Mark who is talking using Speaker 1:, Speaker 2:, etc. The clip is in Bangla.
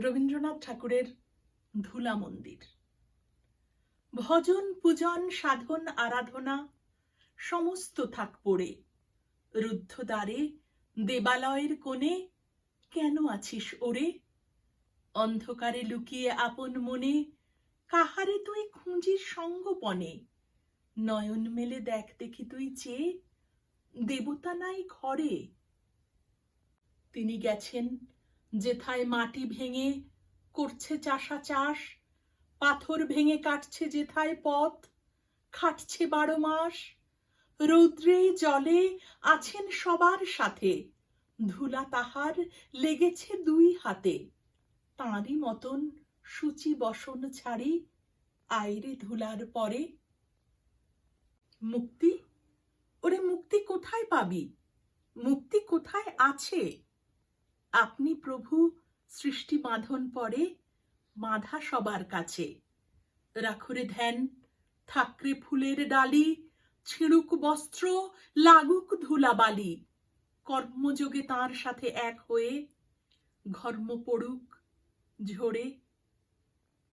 Speaker 1: রবীন্দ্রনাথ ঠাকুরের ধুলা মন্দির। ভজন, পূজন, সাধন, আরাধনা, সমস্ত থাক পড়ে। রুদ্ধ দ্বারে দেবালয়ের কোণে কেন আছিস ওরে? অন্ধকারে লুকিয়ে আপন মনে কাহারে তুই খুঁজির সঙ্গপনে? নয়ন মেলে দেখ দেখি তুই চেয়ে দেবতা নাই ঘরে। তিনি গেছেন যেথায় মাটি ভেঙে করছে চাষা চাষ, পাথর ভেঙে কাটছে যেথায় পথ, খাটছে বারো মাস, রৌদ্রে জলে আছেন সবার সাথে, ধুলা তাহার লেগেছে দুই হাতে। তাঁরই মতন সূচি বসন ছাড়ি আইরে ধুলার পরে। মুক্তি? ওরে মুক্তি কোথায় পাবি? মুক্তি কোথায় আছে? আপনি প্রভু সৃষ্টি বাঁধন পরে মাধা সবার কাছে। রাখুরে ধ্যান, থাকরে ফুলের ডালি, ছিঁড়ুক বস্ত্র, লাগুক ধুলাবালি। কর্মযোগে তার সাথে এক হয়ে ঘর্ম পড়ুক, ঝরে